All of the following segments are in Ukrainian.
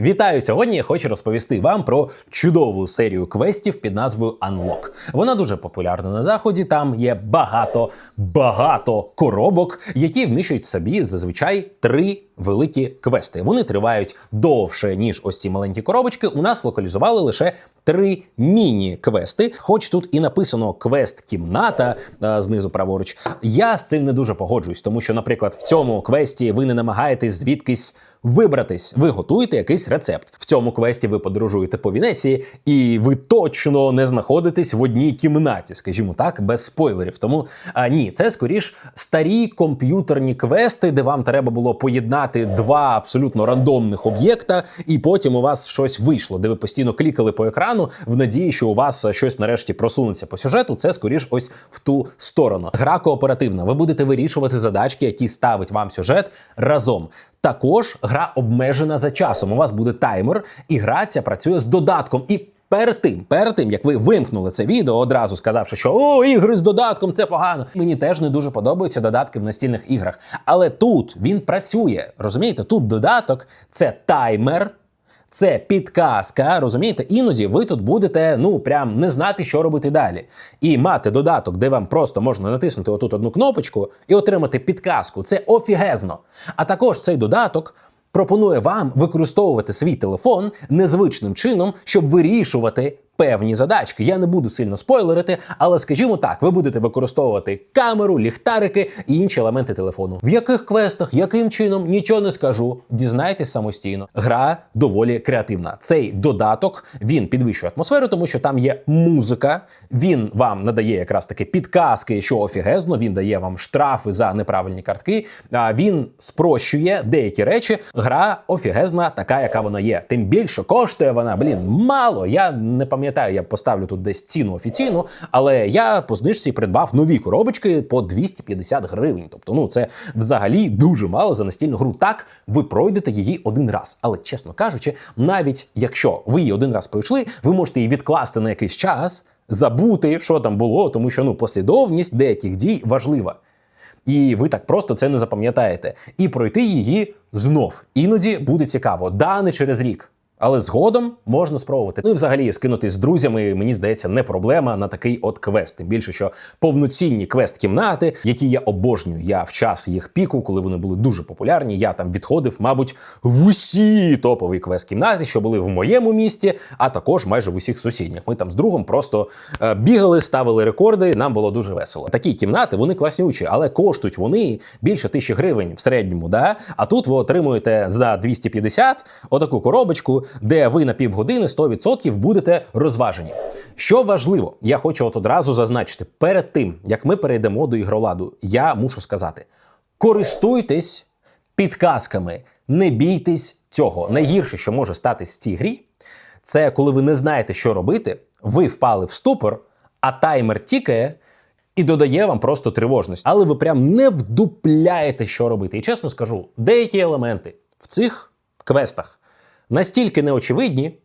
Вітаю! Сьогодні я хочу розповісти вам про чудову серію квестів під назвою Unlock. Вона дуже популярна на заході. Там є багато, багато коробок, які вміщують собі зазвичай три великі квести. Вони тривають довше ніж ось ці маленькі коробочки. У нас локалізували лише три міні-квести. Хоч тут і написано квест-кімната е, знизу праворуч. Я з цим не дуже погоджуюсь, тому що, наприклад, в цьому квесті ви не намагаєтесь звідкись вибратись. Ви готуєте якийсь рецепт. В цьому квесті ви подорожуєте по Венеції, і ви точно не знаходитесь в одній кімнаті, скажімо так, без спойлерів. Тому а, ні, це скоріш старі комп'ютерні квести, де вам треба було поєднати два абсолютно рандомних об'єкта, і потім у вас щось вийшло, де ви постійно клікали по екрану в надії, що у вас щось нарешті просунеться по сюжету. Це скоріш ось в ту сторону. Гра кооперативна. Ви будете вирішувати задачки, які ставить вам сюжет разом. Також гра обмежена за часом. У вас буде таймер, і гра ця працює з додатком. І перед тим, перед тим, як ви вимкнули це відео, одразу сказавши, що о, ігри з додатком це погано. Мені теж не дуже подобаються додатки в настільних іграх. Але тут він працює. Розумієте, тут додаток це таймер. Це підказка, розумієте? Іноді ви тут будете ну прям не знати, що робити далі. І мати додаток, де вам просто можна натиснути отут одну кнопочку і отримати підказку. Це офігезно. А також цей додаток пропонує вам використовувати свій телефон незвичним чином, щоб вирішувати. Певні задачки. Я не буду сильно спойлерити, але скажімо так, ви будете використовувати камеру, ліхтарики і інші елементи телефону. В яких квестах, яким чином, нічого не скажу. Дізнайтесь самостійно. Гра доволі креативна. Цей додаток він підвищує атмосферу, тому що там є музика. Він вам надає якраз таки підказки, що офігезно. Він дає вам штрафи за неправильні картки. А він спрощує деякі речі. Гра офігезна, така, яка вона є. Тим більше коштує вона, блін, мало. Я не пам'ятаю, я поставлю тут десь ціну офіційну, але я по знижці придбав нові коробочки по 250 гривень. Тобто, ну це взагалі дуже мало за настільну гру. Так, ви пройдете її один раз. Але чесно кажучи, навіть якщо ви її один раз пройшли, ви можете її відкласти на якийсь час, забути, що там було, тому що ну послідовність деяких дій важлива. І ви так просто це не запам'ятаєте. І пройти її знов іноді буде цікаво. Да, не через рік. Але згодом можна спробувати. Ну і взагалі скинутись з друзями, мені здається, не проблема на такий от квест. Тим більше, що повноцінні квест-кімнати, які я обожнюю. Я в час їх піку, коли вони були дуже популярні, я там відходив, мабуть, в усі топові квест-кімнати, що були в моєму місті, а також майже в усіх сусідніх. Ми там з другом просто е, бігали, ставили рекорди. Нам було дуже весело. Такі кімнати вони класнючі, але коштують вони більше тисячі гривень в середньому. Да? А тут ви отримуєте за 250 отаку коробочку де ви на півгодини 100% будете розважені. Що важливо, я хочу от одразу зазначити, перед тим як ми перейдемо до ігроладу, я мушу сказати: користуйтесь підказками, не бійтесь цього. Найгірше, що може статись в цій грі, це коли ви не знаєте, що робити, ви впали в ступор, а таймер тікає. І додає вам просто тривожність, але ви прям не вдупляєте, що робити. І чесно скажу, деякі елементи в цих квестах настільки неочевидні,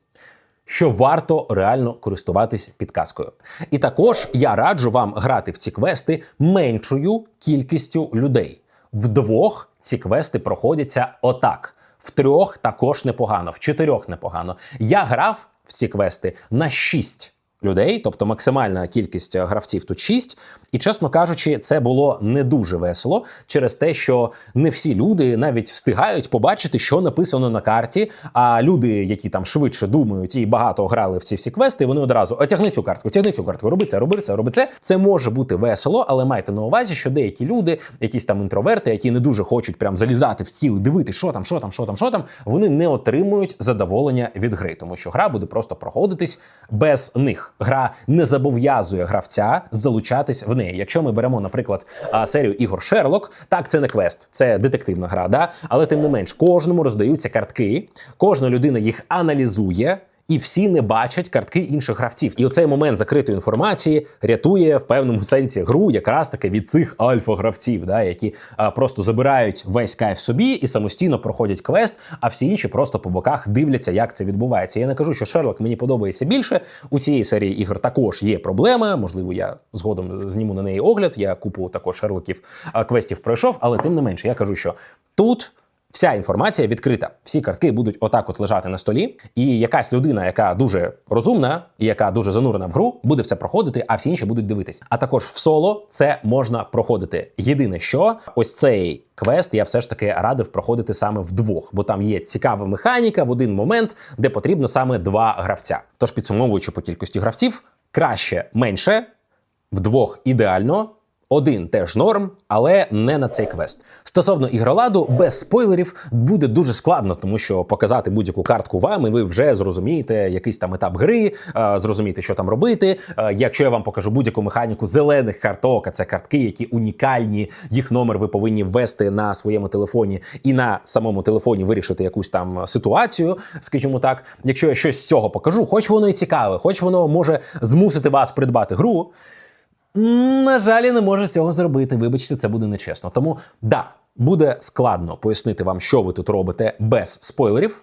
що варто реально користуватись підказкою. І також я раджу вам грати в ці квести меншою кількістю людей. Вдвох ці квести проходяться отак. В трьох також непогано, в чотирьох непогано. Я грав в ці квести на шість людей, тобто максимальна кількість гравців тут 6. І чесно кажучи, це було не дуже весело через те, що не всі люди навіть встигають побачити, що написано на карті. А люди, які там швидше думають і багато грали в ці всі квести, вони одразу отягни цю картку, тягни цю картку, роби це, роби це, роби це. Це може бути весело, але майте на увазі, що деякі люди, якісь там інтроверти, які не дуже хочуть прям залізати в ціл, дивитися, що там, що там, що там, що там, вони не отримують задоволення від гри, тому що гра буде просто проходитись без них гра не зобов'язує гравця залучатись в неї. Якщо ми беремо, наприклад, серію ігор Шерлок, так це не квест, це детективна гра, да? але тим не менш, кожному роздаються картки, кожна людина їх аналізує і всі не бачать картки інших гравців. І оцей момент закритої інформації рятує в певному сенсі гру якраз таки від цих альфа-гравців, да, які а, просто забирають весь кайф собі і самостійно проходять квест, а всі інші просто по боках дивляться, як це відбувається. Я не кажу, що Шерлок мені подобається більше. У цієї серії ігор також є проблема. Можливо, я згодом зніму на неї огляд. Я купу також Шерлоків квестів пройшов, але тим не менше, я кажу, що тут Вся інформація відкрита. Всі картки будуть отак от лежати на столі, і якась людина, яка дуже розумна і яка дуже занурена в гру, буде все проходити, а всі інші будуть дивитись. А також в соло це можна проходити. Єдине, що ось цей квест я все ж таки радив проходити саме вдвох, бо там є цікава механіка в один момент, де потрібно саме два гравця. Тож підсумовуючи по кількості гравців, краще менше, вдвох ідеально. Один теж норм, але не на цей квест. Стосовно ігроладу, без спойлерів буде дуже складно, тому що показати будь-яку картку вам, і ви вже зрозумієте якийсь там етап гри, е, зрозумієте, що там робити. Е, Якщо я вам покажу будь-яку механіку зелених карток, а це картки, які унікальні, їх номер ви повинні ввести на своєму телефоні і на самому телефоні вирішити якусь там ситуацію, скажімо так. Якщо я щось з цього покажу, хоч воно і цікаве, хоч воно може змусити вас придбати гру. На жаль, не можу цього зробити. Вибачте, це буде нечесно. Тому да, буде складно пояснити вам, що ви тут робите без спойлерів.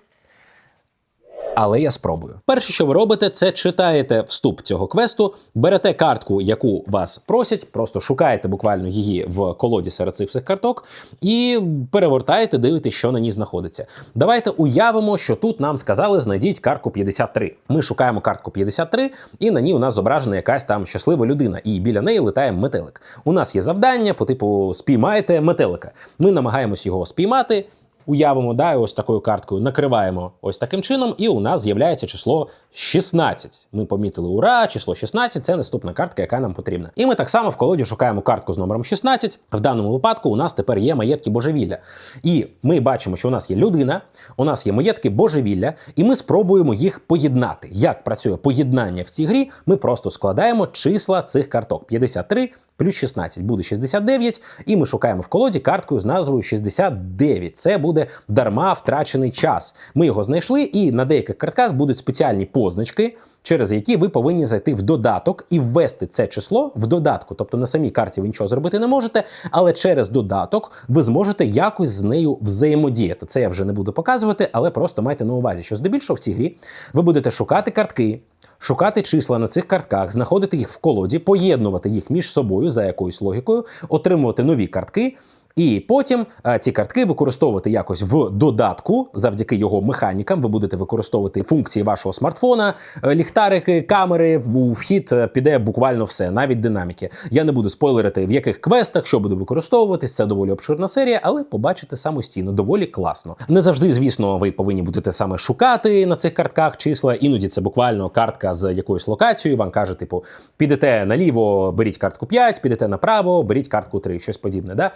Але я спробую. Перше, що ви робите, це читаєте вступ цього квесту, берете картку, яку вас просять, просто шукаєте буквально її в колоді серед цих всіх карток, і перевертаєте, дивитесь, що на ній знаходиться. Давайте уявимо, що тут нам сказали знайдіть картку 53. Ми шукаємо картку 53, і на ній у нас зображена якась там щаслива людина, і біля неї летає метелик. У нас є завдання, по типу спіймайте метелика. Ми намагаємось його спіймати. Уявимо, да, ось такою карткою накриваємо ось таким чином, і у нас з'являється число 16. Ми помітили ура, число 16 це наступна картка, яка нам потрібна. І ми так само в колоді шукаємо картку з номером 16. В даному випадку у нас тепер є маєтки божевілля. І ми бачимо, що у нас є людина, у нас є маєтки божевілля, і ми спробуємо їх поєднати. Як працює поєднання в цій грі? Ми просто складаємо числа цих карток: 53 плюс 16 буде 69, і ми шукаємо в колоді карткою з назвою 69. Це буде дарма втрачений час. Ми його знайшли, і на деяких картках будуть спеціальні позначки, через які ви повинні зайти в додаток і ввести це число в додатку. Тобто на самій карті ви нічого зробити не можете, але через додаток ви зможете якось з нею взаємодіяти. Це я вже не буду показувати, але просто майте на увазі, що здебільшого в цій грі ви будете шукати картки. Шукати числа на цих картках, знаходити їх в колоді, поєднувати їх між собою за якоюсь логікою, отримувати нові картки, і потім е, ці картки використовувати якось в додатку, завдяки його механікам. Ви будете використовувати функції вашого смартфона, е, ліхтарики, камери. У вхід е, піде буквально все, навіть динаміки. Я не буду спойлерити, в яких квестах що буде використовуватись. Це доволі обширна серія, але побачите самостійно, доволі класно. Не завжди, звісно, ви повинні будете саме шукати на цих картках числа. Іноді це буквально картка з якоюсь локацією. Вам каже, типу, підете наліво, беріть картку 5, підете направо, беріть картку 3, щось подібне. Да?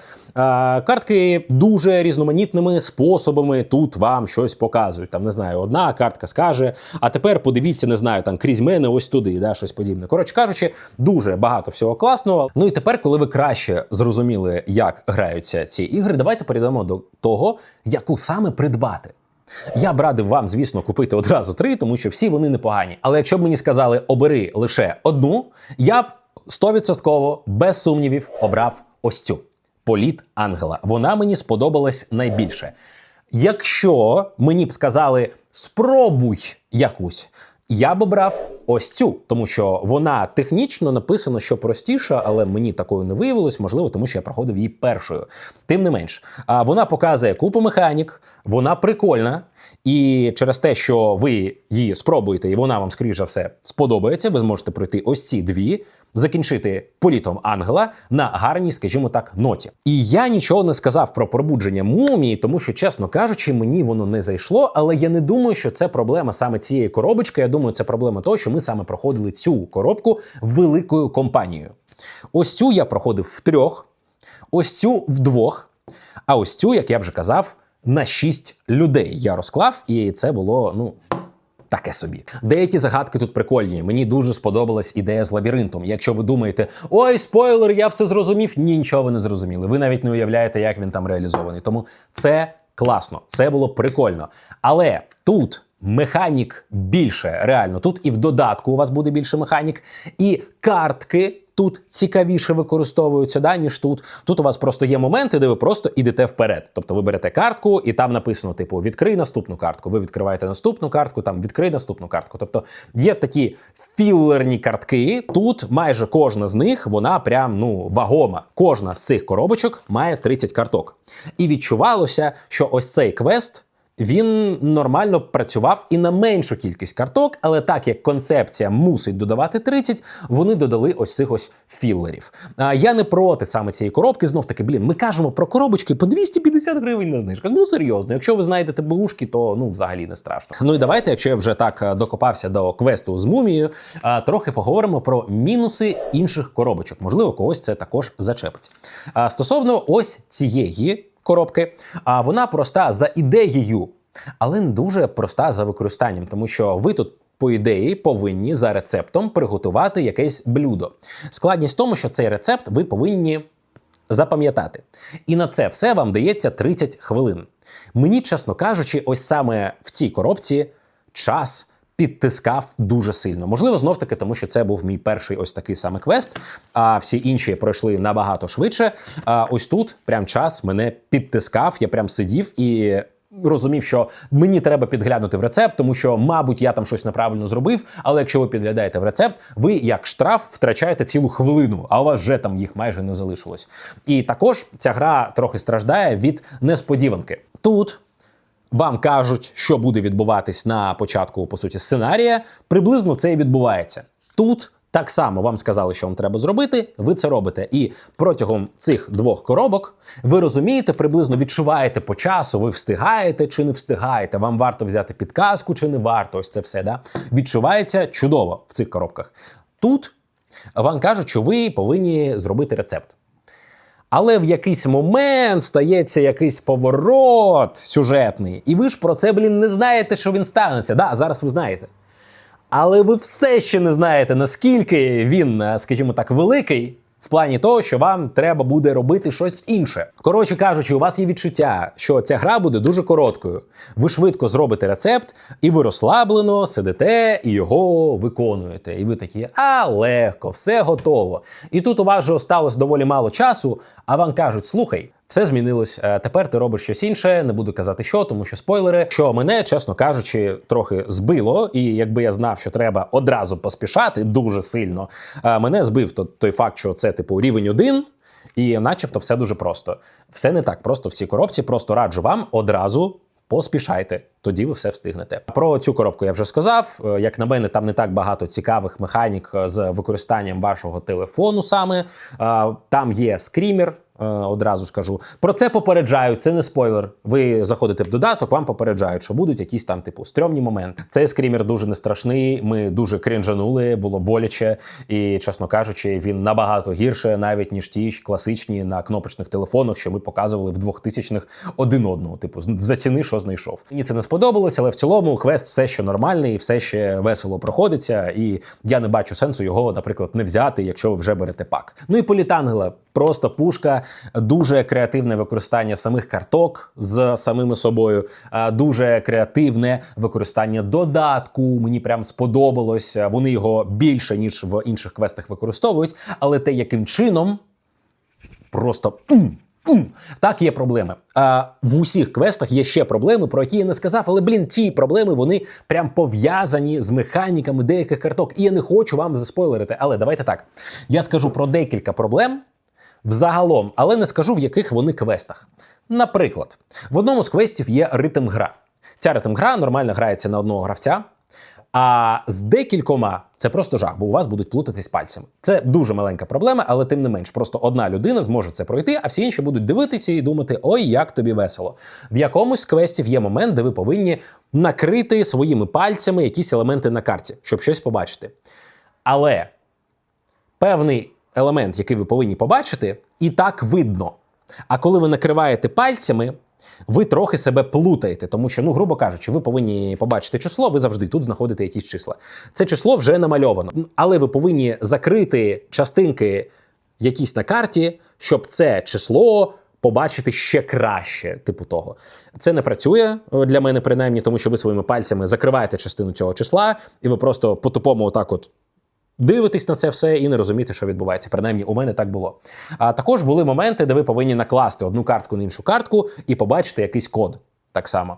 Картки дуже різноманітними способами тут вам щось показують. Там не знаю, одна картка скаже, а тепер подивіться, не знаю, там крізь мене ось туди, да, щось подібне. Коротше кажучи, дуже багато всього класного. Ну і тепер, коли ви краще зрозуміли, як граються ці ігри, давайте перейдемо до того, яку саме придбати. Я б радив вам, звісно, купити одразу три, тому що всі вони непогані. Але якщо б мені сказали обери лише одну, я б 100% без сумнівів обрав ось цю політ ангела. Вона мені сподобалась найбільше. Якщо мені б сказали спробуй якусь, я б обрав ось цю, тому що вона технічно написано, що простіша, але мені такою не виявилось, можливо, тому що я проходив її першою. Тим не менш, а вона показує купу механік, вона прикольна, і через те, що ви її спробуєте, і вона вам, скоріш за все, сподобається, ви зможете пройти ось ці дві. Закінчити політом ангела на гарній, скажімо так, ноті. І я нічого не сказав про пробудження мумії, тому що, чесно кажучи, мені воно не зайшло. Але я не думаю, що це проблема саме цієї коробочки. Я думаю, це проблема того, що ми саме проходили цю коробку великою компанією. Ось цю я проходив в трьох, ось цю вдвох, а ось цю, як я вже казав, на шість людей я розклав, і це було ну. Таке собі. Деякі загадки тут прикольні. Мені дуже сподобалась ідея з лабіринтом. Якщо ви думаєте, ой, спойлер, я все зрозумів. Ні, нічого ви не зрозуміли. Ви навіть не уявляєте, як він там реалізований. Тому це класно, це було прикольно. Але тут механік більше, реально. Тут і в додатку у вас буде більше механік, і картки тут цікавіше використовуються, да, ніж тут. Тут у вас просто є моменти, де ви просто ідете вперед. Тобто ви берете картку, і там написано: типу, відкрий наступну картку. Ви відкриваєте наступну картку, там відкрий наступну картку. Тобто є такі філерні картки. Тут майже кожна з них вона прям ну вагома. Кожна з цих коробочок має 30 карток. І відчувалося, що ось цей квест. Він нормально працював і на меншу кількість карток, але так як концепція мусить додавати 30, вони додали ось цих ось філерів. А я не проти саме цієї коробки. Знов таки, блін, ми кажемо про коробочки по 250 гривень на знижках. Ну серйозно, якщо ви знаєте ТБУшки, то ну взагалі не страшно. Ну і давайте, якщо я вже так е, докопався до квесту з мумією, трохи поговоримо про мінуси інших коробочок. Можливо, когось це також зачепить. Стосовно ось цієї коробки. А вона проста за ідеєю, але не дуже проста за використанням, тому що ви тут. По ідеї повинні за рецептом приготувати якесь блюдо. Складність в тому, що цей рецепт ви повинні запам'ятати. І на це все вам дається 30 хвилин. Мені, чесно кажучи, ось саме в цій коробці час підтискав дуже сильно. Можливо, знов таки, тому що це був мій перший ось такий саме квест, а всі інші пройшли набагато швидше. А ось тут прям час мене підтискав, я прям сидів і. Розумів, що мені треба підглянути в рецепт, тому що, мабуть, я там щось неправильно зробив. Але якщо ви підглядаєте в рецепт, ви як штраф втрачаєте цілу хвилину, а у вас вже там їх майже не залишилось. І також ця гра трохи страждає від несподіванки. Тут вам кажуть, що буде відбуватись на початку по суті сценарія. Приблизно це і відбувається тут. Так само вам сказали, що вам треба зробити, ви це робите. І протягом цих двох коробок ви розумієте, приблизно відчуваєте по часу, ви встигаєте чи не встигаєте. Вам варто взяти підказку чи не варто. Ось це все да відчувається чудово в цих коробках. Тут вам кажуть, що ви повинні зробити рецепт. Але в якийсь момент стається якийсь поворот сюжетний, і ви ж про це, блін, не знаєте, що він станеться. Да, зараз ви знаєте. Але ви все ще не знаєте, наскільки він, е, скажімо так, великий. В плані того, що вам треба буде робити щось інше. Коротше кажучи, у вас є відчуття, що ця гра буде дуже короткою. Ви швидко зробите рецепт, і ви розслаблено сидите і його виконуєте. І ви такі, а легко, все готово. І тут у вас вже осталось доволі мало часу, а вам кажуть: слухай. Все змінилось. Е, Тепер ти робиш щось інше. Не буду казати, що, тому що спойлери, що мене, чесно кажучи, трохи збило. І якби я знав, що треба одразу поспішати дуже сильно, е, мене збив той факт, що це типу рівень один. І начебто все дуже просто. Все не так просто в цій коробці. Просто раджу вам одразу поспішайте, тоді ви все встигнете. Про цю коробку я вже сказав. Е, Як на мене, там не так багато цікавих механік з використанням вашого телефону. Саме там є скрімер. Е, Одразу скажу про це попереджають. Це не спойлер. Ви заходите в додаток, вам попереджають, що будуть якісь там типу стрьомні моменти. Цей скрімер дуже не страшний. Ми дуже кринжанули, було боляче, і чесно кажучи, він набагато гірше, навіть ніж ті класичні на кнопочних телефонах, що ми показували в 2000-х один одного. Типу, заціни, що знайшов. Мені це не сподобалось, але в цілому квест все ще нормальний, все ще весело проходиться, і я не бачу сенсу його, наприклад, не взяти, якщо ви вже берете пак. Ну і політангела. Просто пушка, дуже креативне використання самих карток з самими собою, дуже креативне використання додатку. Мені прям сподобалось. Вони його більше ніж в інших квестах використовують, але те, яким чином просто. Так, є проблеми. А в усіх квестах є ще проблеми, про які я не сказав. Але блін, ці проблеми вони прям пов'язані з механіками деяких карток. І я не хочу вам заспойлерити. Але давайте так. Я скажу про декілька проблем взагалом, але не скажу в яких вони квестах. Наприклад, в одному з квестів є ритм гра. Ця ритм гра нормально грається на одного гравця. А з декількома це просто жах, бо у вас будуть плутатись пальцями. Це дуже маленька проблема, але тим не менш, просто одна людина зможе це пройти, а всі інші будуть дивитися і думати: ой, як тобі весело. В якомусь з квестів є момент, де ви повинні накрити своїми пальцями якісь елементи на карті, щоб щось побачити. Але певний елемент, який ви повинні побачити, і так видно. А коли ви накриваєте пальцями, ви трохи себе плутаєте, тому що, ну, грубо кажучи, ви повинні побачити число, ви завжди тут знаходите якісь числа. Це число вже намальовано, але ви повинні закрити частинки якісь на карті, щоб це число. Побачити ще краще, типу того. Це не працює е, для мене, принаймні, тому що ви своїми пальцями закриваєте частину цього числа, і ви просто по-тупому отак от Дивитись на це все і не розуміти, що відбувається. Принаймні, у мене так було. А також були моменти, де ви повинні накласти одну картку на іншу картку і побачити якийсь код. Так само.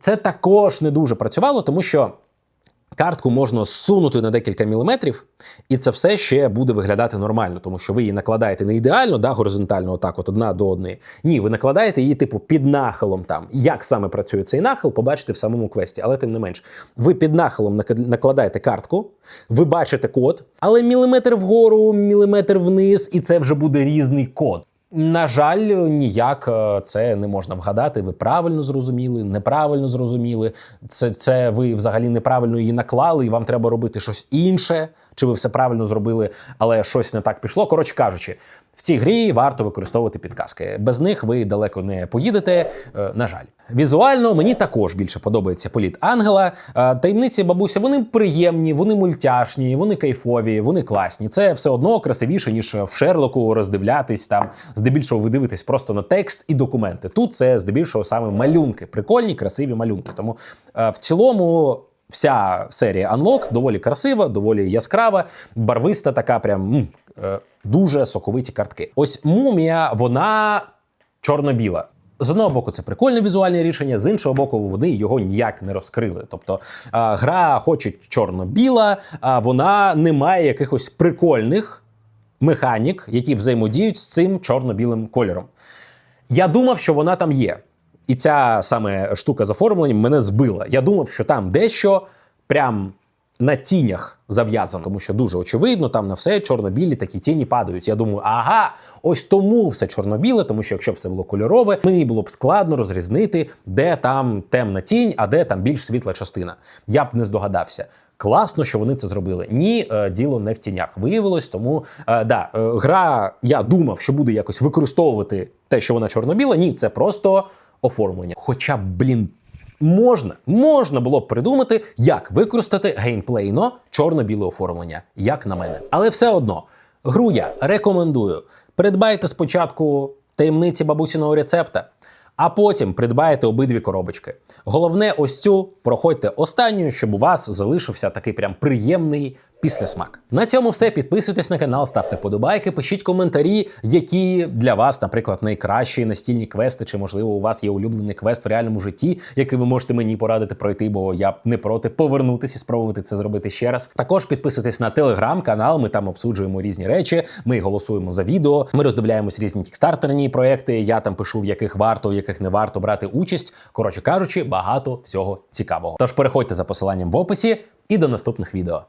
Це також не дуже працювало, тому що картку можна зсунути на декілька міліметрів, і це все ще буде виглядати нормально, тому що ви її накладаєте не ідеально, да, горизонтально, отак, от одна до одної. Ні, ви накладаєте її, типу, під нахилом там. Як саме працює цей нахил, побачите в самому квесті, але тим не менш, ви під нахилом нак- накладаєте картку, ви бачите код, але міліметр вгору, міліметр вниз, і це вже буде різний код. На жаль, ніяк е, це не можна вгадати. Ви правильно зрозуміли, неправильно зрозуміли. Це, це ви взагалі неправильно її наклали, і вам треба робити щось інше. Чи ви все правильно зробили, але щось не так пішло. Коротше кажучи, в цій грі варто використовувати підказки. Без них ви далеко не поїдете. е, На жаль, візуально мені також більше подобається політ ангела. Е, Таємниці бабуся вони приємні, вони мультяшні, вони кайфові, вони класні. Це все одно красивіше ніж в Шерлоку роздивлятись там. Здебільшого ви дивитесь просто на текст і документи. Тут це здебільшого саме малюнки, прикольні, красиві малюнки. Тому е, в цілому. Вся серія Unlock доволі красива, доволі яскрава, барвиста, така прям м, е, дуже соковиті картки. Ось мумія, вона чорно-біла. З одного боку, це прикольне візуальне рішення, з іншого боку, вони його ніяк не розкрили. Тобто а, гра, хоч і чорно-біла, а вона не має якихось прикольних механік, які взаємодіють з цим чорно-білим кольором. Я думав, що вона там є. І ця саме штука з оформленням мене збила. Я думав, що там дещо прям на тінях зав'язано, тому що дуже очевидно, там на все чорно-білі такі тіні падають. Я думаю, ага, ось тому все чорно-біле, тому що якщо б все було кольорове, мені було б складно розрізнити, де там темна тінь, а де там більш світла частина. Я б не здогадався. Класно, що вони це зробили. Ні, е, діло не в тінях виявилось. Тому е, да, е, гра, я думав, що буде якось використовувати те, що вона чорно-біла. Ні, це просто оформлення. Хоча, блін, можна, можна було б придумати, як використати геймплейно чорно-біле оформлення, як на мене. Але все одно, гру я рекомендую. Придбайте спочатку таємниці бабусіного рецепта. А потім придбаєте обидві коробочки. Головне, ось цю проходьте останньою, щоб у вас залишився такий прям приємний післясмак. На цьому все. Підписуйтесь на канал, ставте подобайки, пишіть коментарі, які для вас, наприклад, найкращі настільні квести, чи можливо у вас є улюблений квест в реальному житті, який ви можете мені порадити пройти, бо я не проти повернутися і спробувати це зробити ще раз. Також підписуйтесь на телеграм-канал. Ми там обсуджуємо різні речі. Ми голосуємо за відео. Ми роздивляємось різні кікстартерні проекти. Я там пишу, в яких варто, яких не варто брати участь. Коротше кажучи, багато всього цікавого. Тож переходьте за посиланням в описі і до наступних відео.